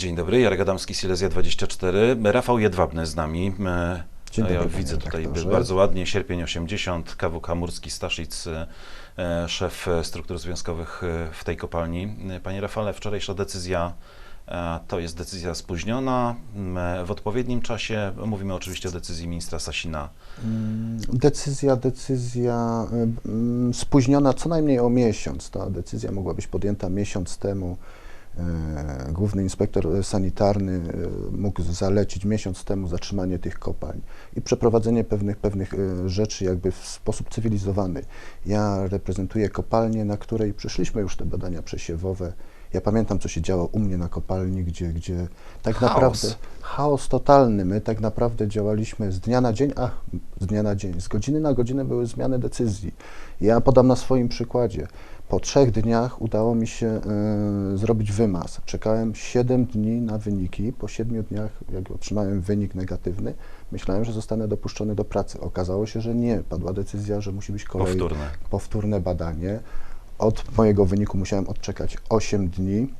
Dzień dobry, Jarek Adamski, Silesia 24. Rafał Jedwabny z nami. E, Dzień a ja dobry, widzę tutaj bardzo ładnie, sierpień 80, KWK Murski Staszic, e, szef struktur związkowych e, w tej kopalni. E, Panie Rafale, wczorajsza decyzja e, to jest decyzja spóźniona, e, w odpowiednim czasie. Mówimy oczywiście o decyzji ministra Sasina. Mm, Decyzja, decyzja spóźniona co najmniej o miesiąc. Ta decyzja mogła być podjęta miesiąc temu. E, Główny inspektor sanitarny e, mógł zalecić miesiąc temu zatrzymanie tych kopalń i przeprowadzenie pewnych, pewnych e, rzeczy jakby w sposób cywilizowany. Ja reprezentuję kopalnię, na której przyszliśmy już te badania przesiewowe. Ja pamiętam, co się działo u mnie na kopalni, gdzie, gdzie tak Chaos. naprawdę chaos totalny. My tak naprawdę działaliśmy z dnia na dzień, a z dnia na dzień, z godziny na godzinę były zmiany decyzji. Ja podam na swoim przykładzie. Po trzech dniach udało mi się e, zrobić wymaz. Czekałem 7 dni na wyniki. Po 7 dniach, jak otrzymałem wynik negatywny, myślałem, że zostanę dopuszczony do pracy. Okazało się, że nie. Padła decyzja, że musi być kolej, Powtórne. powtórne badanie. Od mojego wyniku musiałem odczekać 8 dni.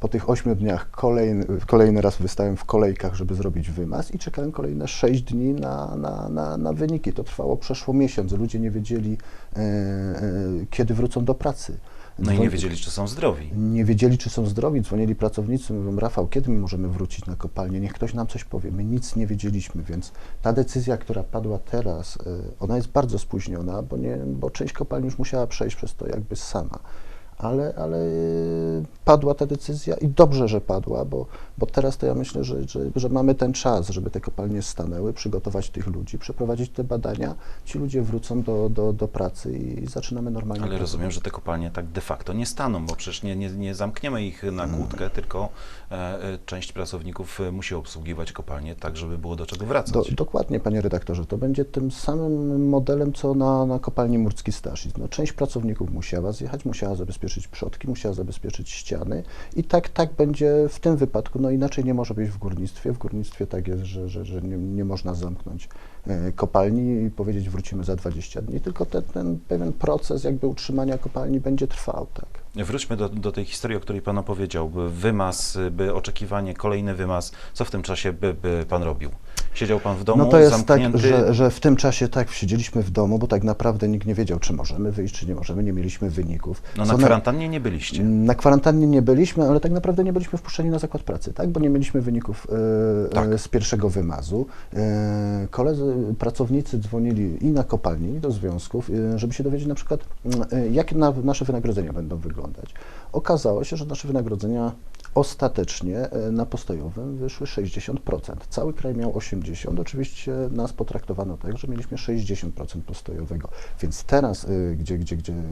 Po tych 8 dniach kolejny, kolejny raz wystałem w kolejkach, żeby zrobić wymaz i czekałem kolejne 6 dni na, na, na, na wyniki. To trwało przeszło miesiąc. Ludzie nie wiedzieli, e, e, kiedy wrócą do pracy. No i nie wiedzieli, czy są zdrowi. nie wiedzieli, czy są zdrowi, dzwonili pracownicy, mówią, Rafał, kiedy my możemy wrócić na kopalnię, niech ktoś nam coś powie. My nic nie wiedzieliśmy, więc ta decyzja, która padła teraz, y, ona jest bardzo spóźniona, bo, nie, bo część kopalni już musiała przejść przez to jakby sama. Ale, ale y, padła ta decyzja i dobrze, że padła, bo, bo teraz to ja myślę, że, że, że mamy ten czas, żeby te kopalnie stanęły, przygotować tych ludzi, przeprowadzić te badania, ci ludzie wrócą do, do, do pracy i zaczynamy normalnie Ale rozumiem, że te kopalnie tak de facto nie staną, bo przecież nie, nie, nie zamkniemy ich na kłódkę, tylko e, e, część pracowników e, musi obsługiwać kopalnie tak, żeby było do czego wracać. Do, dokładnie, panie redaktorze. To będzie tym samym modelem, co na, na kopalni Murski Staszic. No, część pracowników musiała zjechać, musiała zabezpieczyć przodki, musiała zabezpieczyć ściany i tak, tak będzie w tym wypadku. No inaczej nie może być w górnictwie. W górnictwie tak jest, że, że, że nie, nie można zamknąć e, kopalni i powiedzieć wrócimy za 20 dni, tylko ten, ten pewien proces jakby utrzymania kopalni będzie trwał, tak. Wróćmy do, do tej historii, o której Pan opowiedział. Wymaz, by oczekiwanie, kolejny wymaz. Co w tym czasie by, by Pan robił? Siedział Pan w domu, No to jest zamknięty? tak, że, że w tym czasie tak siedzieliśmy w domu, bo tak naprawdę nikt nie wiedział, czy możemy wyjść, czy nie możemy, nie mieliśmy wyników. No Co na kwarantannie nie byliście. Na kwarantannie nie byliśmy, ale tak naprawdę nie byliśmy wpuszczeni na zakład pracy, tak? Bo nie mieliśmy wyników e, Tak. e, z pierwszego wymazu. E, koledzy, pracownicy dzwonili i na kopalni, i do związków, e, żeby się dowiedzieć na przykład, m, e, jak na, nasze wynagrodzenia będą wyglądać. Okazało się, że nasze wynagrodzenia ostatecznie e, na postojowym wyszły 60%. Cały kraj miał 80%. Oczywiście nas potraktowano tak, że mieliśmy 60% postojowego. Więc teraz, e, gdzie, gdzie, gdzie e,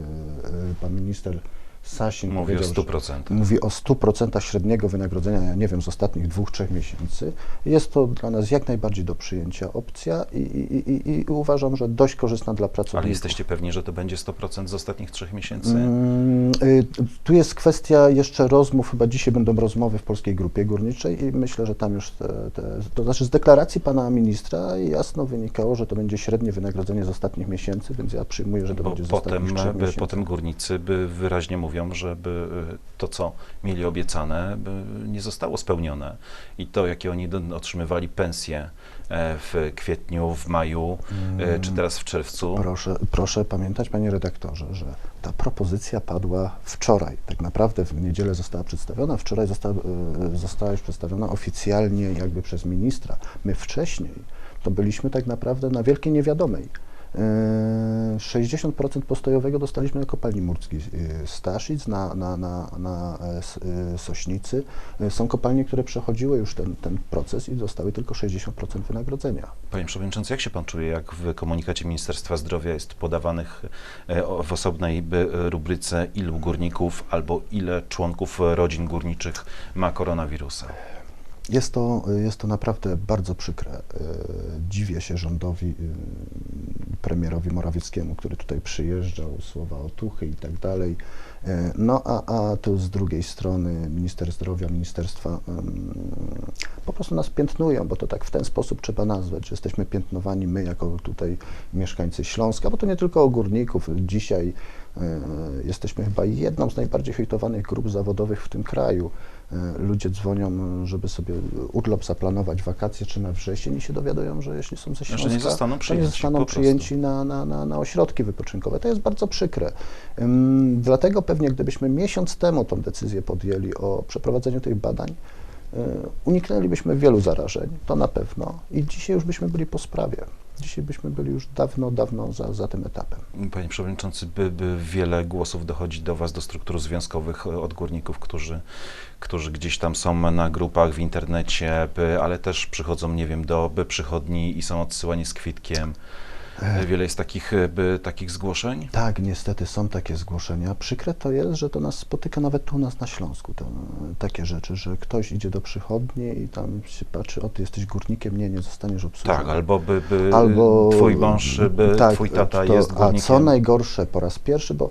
pan minister Sasin Mówię o powiedział, 100%. że mówi o 100% średniego wynagrodzenia, ja nie wiem, z ostatnich dwóch, trzech miesięcy. Jest to dla nas jak najbardziej do przyjęcia opcja i, i, i, i uważam, że dość korzystna dla pracowników. Ale jesteście pewni, że to będzie 100% z ostatnich trzech miesięcy? Mm, y, Tu jest kwestia jeszcze rozmów, chyba dzisiaj będą rozmowy w Polskiej Grupie Górniczej i myślę, że tam już te, te, to znaczy z deklaracji pana ministra jasno wynikało, że to będzie średnie wynagrodzenie z ostatnich miesięcy, więc ja przyjmuję, że to Bo będzie z potem, ostatnich trzech by, miesięcy. potem górnicy by wyraźnie mówią, że by y, to, co mieli obiecane, nie zostało spełnione. I to, jakie oni otrzymywali pensje e, w kwietniu, w maju, e, czy teraz w czerwcu, Proszę, proszę pamiętać, panie redaktorze, że ta propozycja padła wczoraj. Tak naprawdę w niedzielę została przedstawiona, wczoraj została, e, została już przedstawiona oficjalnie jakby przez ministra. My wcześniej to byliśmy tak naprawdę na wielkiej niewiadomej. E, 60% postojowego dostaliśmy na kopalni Murskiej e, Staszic, na, na, na, na e, e, Sośnicy. E, Są kopalnie, które przechodziły już ten, ten proces i dostały tylko 60% wynagrodzenia. Panie Przewodniczący, jak się Pan czuje, jak w komunikacie Ministerstwa Zdrowia jest podawanych e, w osobnej e, rubryce ilu górników albo ile członków e, rodzin górniczych ma koronawirusa? Jest to, jest to naprawdę bardzo przykre. E, Dziwię się rządowi, e, premierowi Morawieckiemu, który tutaj przyjeżdżał, słowa otuchy i tak dalej. E, No a, a tu z drugiej strony minister zdrowia, ministerstwa po prostu nas piętnują, bo to tak w ten sposób trzeba nazwać, że jesteśmy piętnowani my jako tutaj mieszkańcy Śląska, bo to nie tylko o górników. Dzisiaj Jesteśmy chyba jedną z najbardziej hejtowanych grup zawodowych w tym kraju. E, Ludzie dzwonią, żeby sobie urlop zaplanować, wakacje czy na wrzesień i się dowiadują, że jeśli są ze Że nie Śląska, zostaną to nie przyjęci, zostaną przyjęci na, na, na, na ośrodki wypoczynkowe. To jest bardzo przykre. Dlatego pewnie gdybyśmy miesiąc temu tą decyzję podjęli o przeprowadzeniu tych badań, y, uniknęlibyśmy wielu zarażeń, to na pewno. I dzisiaj już byśmy byli po sprawie. Dzisiaj byśmy byli już dawno, dawno za, za tym etapem. Panie Przewodniczący, by, by wiele głosów dochodzi do Was, do struktur związkowych e, od górników, którzy, którzy gdzieś tam są na grupach w internecie, by, ale też przychodzą, nie wiem, do by przychodni i są odsyłani z kwitkiem. E, Wiele jest takich, e, by, takich zgłoszeń? Tak, niestety są takie zgłoszenia. Przykre to jest, że to nas spotyka nawet tu u nas na Śląsku. To, takie rzeczy, że ktoś idzie do przychodni i tam się patrzy, o ty jesteś górnikiem, nie, nie zostaniesz obsłużony. Tak, albo by, by albo twój mąż, by tak, twój tata to, jest A górnikiem. co najgorsze po raz pierwszy, bo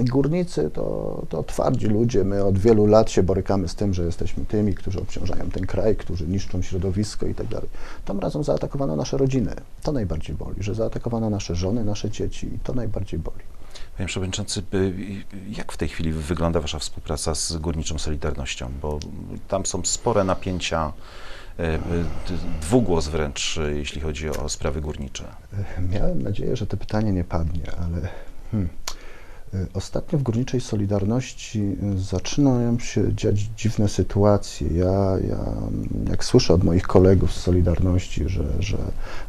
górnicy to, to twardzi ludzie, my od wielu lat się borykamy z tym, że jesteśmy tymi, którzy obciążają ten kraj, którzy niszczą środowisko i tak dalej. Tym razem zaatakowano nasze rodziny. To najbardziej boli, że zaatakowano nasze żony, nasze dzieci i to najbardziej boli. Panie Przewodniczący, jak w tej chwili wygląda Wasza współpraca z Górniczą Solidarnością? Bo tam są spore napięcia, e, d- dwugłos wręcz, jeśli chodzi o sprawy górnicze. Miałem nadzieję, że to pytanie nie padnie, ale hmm. Y, Ostatnio w Górniczej Solidarności y, zaczynają się dziać dziwne sytuacje. Ja, ja jak słyszę od moich kolegów z Solidarności, że, że,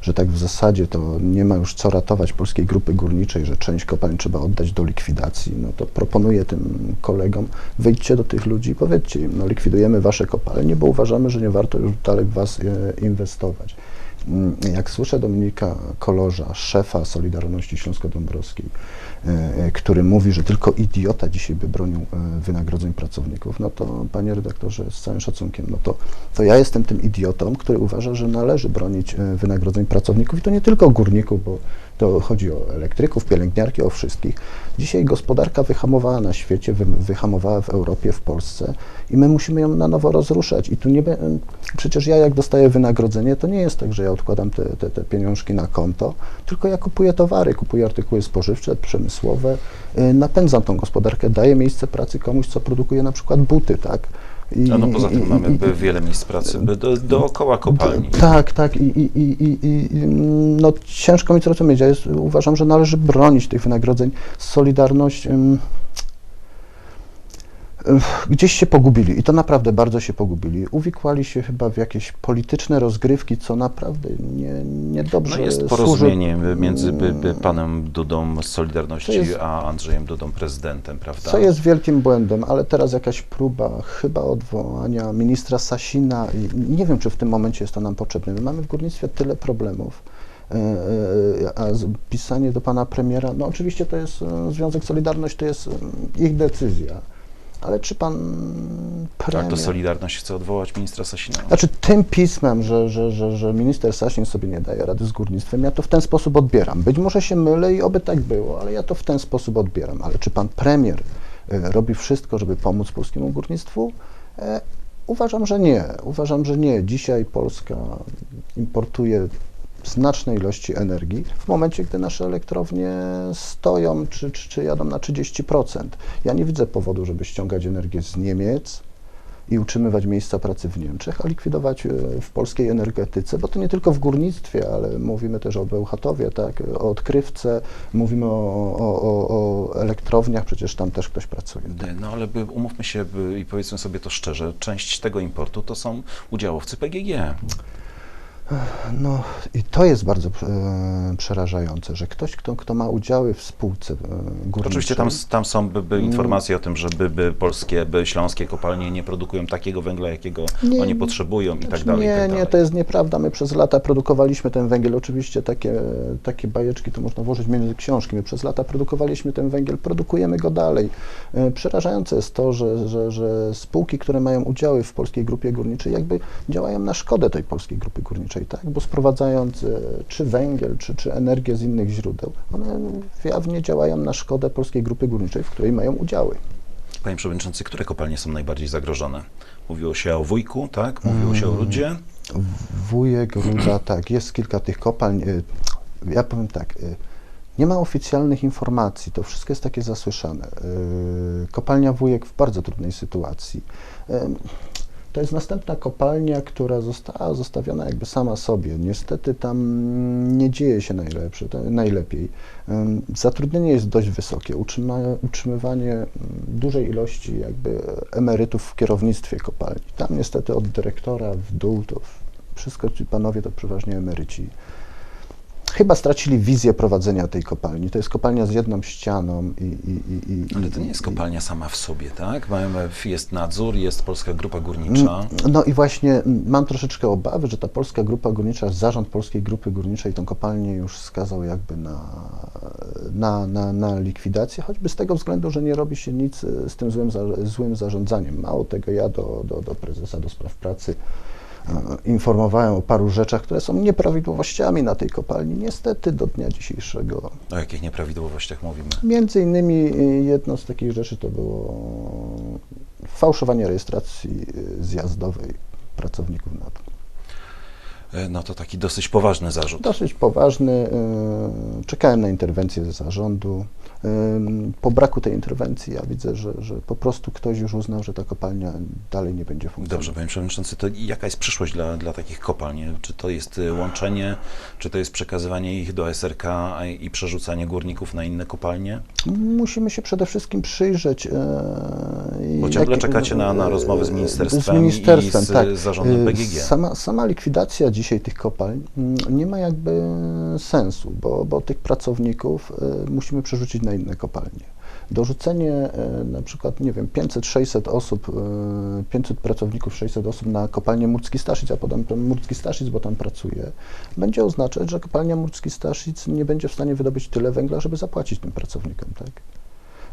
że tak w zasadzie to nie ma już co ratować polskiej grupy górniczej, że część kopalń trzeba oddać do likwidacji, no to proponuję tym kolegom, wyjdźcie do tych ludzi i powiedzcie im, no likwidujemy wasze kopalnie, bo uważamy, że nie warto już dalej w was e, inwestować. Mm, Jak słyszę Dominika Kolorza, szefa Solidarności Śląsko-Dąbrowskiej, który mówi, że tylko idiota dzisiaj by bronił e, wynagrodzeń pracowników, no to panie redaktorze, z całym szacunkiem, no to, to ja jestem tym idiotą, który uważa, że należy bronić e, wynagrodzeń pracowników i to nie tylko górników, bo to chodzi o elektryków, pielęgniarki, o wszystkich. Dzisiaj gospodarka wyhamowała na świecie, wy, wyhamowała w Europie, w Polsce i my musimy ją na nowo rozruszać. I tu nie be- przecież ja jak dostaję wynagrodzenie, to nie jest tak, że ja odkładam te, te, te pieniążki na konto, tylko ja kupuję towary, kupuję artykuły spożywcze, przemysłowe, y, napędzam tą gospodarkę, daję miejsce pracy komuś, co produkuje na przykład buty, tak? I, no poza tym i- mamy i- wiele miejsc pracy do, dookoła kopalni. tak, tak. I, i, no, ciężko mi to rozumieć. Ja jest, uważam, że należy bronić tych wynagrodzeń. Solidarność ym, gdzieś się pogubili i to naprawdę bardzo się pogubili. Uwikłali się chyba w jakieś polityczne rozgrywki, co naprawdę nie, niedobrze No jest służy- porozumienie między by, by panem Dudą z Solidarności, jest- a Andrzejem Dudą prezydentem, prawda? Co jest wielkim błędem, ale teraz jakaś próba chyba odwołania ministra Sasina i nie wiem, czy w tym momencie jest to nam potrzebne. My mamy w górnictwie tyle problemów, e, e, a pisanie do pana premiera, no oczywiście to jest e, Związek Solidarność, to jest ich decyzja, ale czy pan Tak, premier... to Solidarność chce odwołać ministra Sasina. Znaczy tym pismem, że, że, że, że minister Sasin sobie nie daje rady z górnictwem, ja to w ten sposób odbieram. Być może się mylę i oby tak było, ale ja to w ten sposób odbieram. Ale czy pan premier e, robi wszystko, żeby pomóc polskiemu górnictwu? E, uważam, że nie. Uważam, że nie. Dzisiaj Polska importuje znaczne ilości energii w momencie, gdy nasze elektrownie stoją czy, czy, czy jadą na 30%. Ja nie widzę powodu, żeby ściągać energię z Niemiec, i utrzymywać miejsca pracy w Niemczech, a likwidować e, w polskiej energetyce, bo to nie tylko w górnictwie, ale mówimy też o Bełchatowie, tak, o odkrywce, mówimy o, o, o, o elektrowniach, przecież tam też ktoś pracuje. No ale by, umówmy się by, i powiedzmy sobie to szczerze, część tego importu to są udziałowcy PGG. No i to jest bardzo e, przerażające, że ktoś, kto, kto ma udziały w spółce e, górniczej... Oczywiście tam, tam są by, by informacje o tym, że by, by polskie, by śląskie kopalnie nie produkują takiego węgla, jakiego Nie, oni potrzebują i tak Znaczy, dalej. i Nie, tak nie, dalej. to jest nieprawda. My przez lata produkowaliśmy ten węgiel. Oczywiście takie, takie bajeczki to można włożyć między książki. My przez lata produkowaliśmy ten węgiel, produkujemy go dalej. E, Przerażające jest to, że, że, że spółki, które mają udziały w polskiej grupie górniczej, jakby działają na szkodę tej polskiej grupy górniczej, tak? Bo sprowadzając e, czy węgiel, czy, czy energię z innych źródeł, one jawnie działają na szkodę polskiej grupy górniczej, w której mają udziały. Panie Przewodniczący, które kopalnie są najbardziej zagrożone? Mówiło się o Wujku, tak? Mówiło się o Mm. Rudzie. Wujek, Ruda, tak, jest kilka tych kopalń. y, Ja powiem tak, y, Nie ma oficjalnych informacji, to wszystko jest takie zasłyszane. Kopalnia Wujek w bardzo trudnej sytuacji. To jest następna kopalnia, która została zostawiona jakby sama sobie. Niestety tam nie dzieje się najlepsze, najlepiej. Zatrudnienie jest dość wysokie. Utrzyma, utrzymywanie dużej ilości jakby emerytów w kierownictwie kopalni. Tam niestety od dyrektora w dół to wszystko ci panowie to przeważnie emeryci. Chyba stracili wizję prowadzenia tej kopalni. To jest kopalnia z jedną ścianą i... i, i, Ale to nie jest kopalnia sama w sobie, tak? Jest nadzór, jest Polska Grupa Górnicza. No i właśnie mm, mam troszeczkę obawy, że ta Polska Grupa Górnicza, zarząd Polskiej Grupy Górniczej tą kopalnię już skazał jakby na, na, na, na likwidację, choćby z tego względu, że nie robi się nic e, z tym złym, złym zarządzaniem. Mało tego, ja do, do, do prezesa do spraw pracy informowałem o paru rzeczach, które są nieprawidłowościami na tej kopalni. Niestety do dnia dzisiejszego O jakich nieprawidłowościach mówimy? Między innymi y, jedną z takich rzeczy to było fałszowanie rejestracji y, zjazdowej pracowników NATO. E, No to taki dosyć poważny zarzut. Dosyć poważny. y, Czekałem na interwencję zarządu. Y, Po braku tej interwencji ja widzę, że, że po prostu ktoś już uznał, że ta kopalnia dalej nie będzie funkcjonować. Dobrze, panie przewodniczący, to jaka jest przyszłość dla, dla takich kopalni? Czy to jest łączenie, czy to jest przekazywanie ich do SRK i przerzucanie górników na inne kopalnie? Musimy się przede wszystkim przyjrzeć. e, Bo jak- ciągle czekacie na- na rozmowy z e, ministerstwem z ministerstwem, i z, tak. zarządem E, PGG. Sama, sama likwidacja dzisiaj tych kopalń mm, nie ma jakby sensu, bo, bo tych pracowników e, musimy przerzucić na inne kopalnie. Dorzucenie e, na przykład, nie wiem, 500-600 osób, e, 500 pracowników, 600 osób na kopalnię Murski Staszic, a podam ten Murski Staszic, bo tam pracuję, będzie oznaczać, że kopalnia Murski Staszic nie będzie w stanie wydobyć tyle węgla, żeby zapłacić tym pracownikom, tak?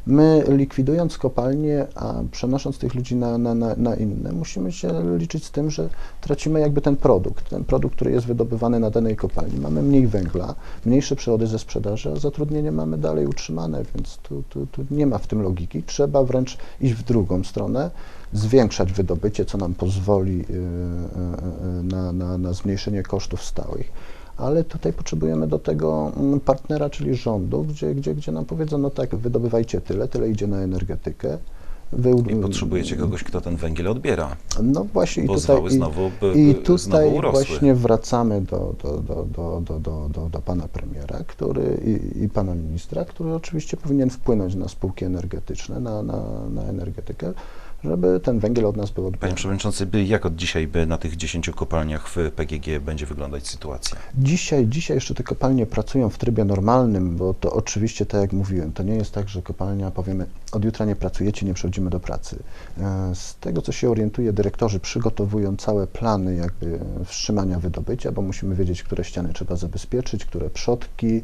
My likwidując kopalnie, a przenosząc tych ludzi na, na, na, na inne, musimy się liczyć z tym, że tracimy jakby ten produkt, ten produkt, który jest wydobywany na danej kopalni. Mamy mniej węgla, mniejsze przychody ze sprzedaży, a zatrudnienie mamy dalej utrzymane, więc tu, tu, tu nie ma w tym logiki. Trzeba wręcz iść w drugą stronę, zwiększać wydobycie, co nam pozwoli yy, yy, yy, na, na, na zmniejszenie kosztów stałych ale tutaj potrzebujemy do tego mm, partnera, czyli rządu, gdzie, gdzie, gdzie nam powiedzą, no tak, wydobywajcie tyle, tyle idzie na energetykę. Wy, I potrzebujecie kogoś, kto ten węgiel odbiera, No właśnie i bo tutaj, zwały i, znowu, i tutaj znowu właśnie wracamy do, do, do, do, do, do, do, do pana premiera który, i, i pana ministra, który oczywiście powinien wpłynąć na spółki energetyczne, na, na, na energetykę, żeby ten węgiel od nas był Panie odbierany. Przewodniczący, by, jak od dzisiaj by na tych 10 kopalniach w PGG będzie wyglądać sytuacja? Dzisiaj, dzisiaj jeszcze te kopalnie pracują w trybie normalnym, bo to oczywiście, tak jak mówiłem, to nie jest tak, że kopalnia powiemy, od jutra nie pracujecie, nie przechodzimy do pracy. E, Z tego, co się orientuje, dyrektorzy przygotowują całe plany jakby wstrzymania wydobycia, bo musimy wiedzieć, które ściany trzeba zabezpieczyć, które przodki,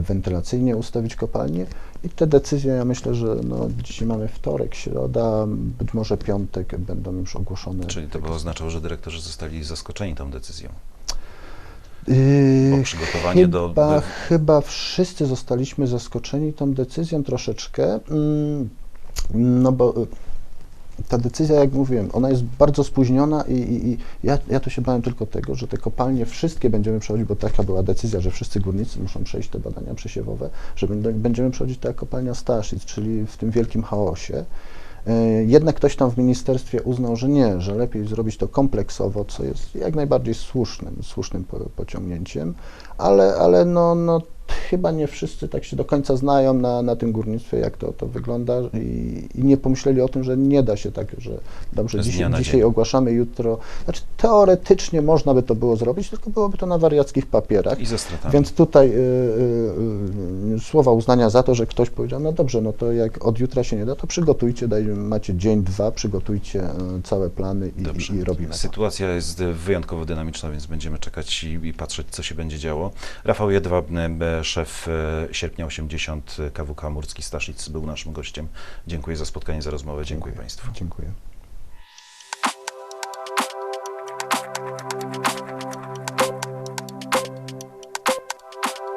wentylacyjnie ustawić kopalnię i te decyzje, ja myślę, że no, dzisiaj mamy wtorek, środa, być może piątek będą już ogłoszone. Czyli to by oznaczało, że dyrektorzy zostali zaskoczeni tą decyzją. Yy, Bo przygotowanie do- chyba, do- chyba wszyscy zostaliśmy zaskoczeni tą decyzją troszeczkę, mm, no bo ta decyzja, jak mówiłem, ona jest bardzo spóźniona i, i, i ja, ja tu się bałem tylko tego, że te kopalnie wszystkie będziemy przechodzić, bo taka była decyzja, że wszyscy górnicy muszą przejść te badania przesiewowe, że będziemy przechodzić tak jak kopalnia Staszic, czyli w tym wielkim chaosie. Y, Jednak ktoś tam w ministerstwie uznał, że nie, że lepiej zrobić to kompleksowo, co jest jak najbardziej słusznym, słusznym po, pociągnięciem, ale, ale no, no, chyba nie wszyscy tak się do końca znają na, na tym górnictwie, jak to, to wygląda i, i nie pomyśleli o tym, że nie da się tak, że dobrze, dzisiaj, dzisiaj ogłaszamy, jutro. Znaczy teoretycznie można by to było zrobić, tylko byłoby to na wariackich papierach. I ze stratami. Więc tutaj y, y, y, słowa uznania za to, że ktoś powiedział, no dobrze, no to jak od jutra się nie da, to przygotujcie, daj, macie dzień, dwa, przygotujcie y, całe plany i, Dobrze. i, i robimy to. Sytuacja jest e, wyjątkowo dynamiczna, więc będziemy czekać i, i patrzeć, co się będzie działo. Rafał Jedwab, e, szef e, sierpnia 80 KWK Murski Staszic był naszym gościem. Dziękuję za spotkanie, za rozmowę. Dziękuję Państwu. Dziękuję.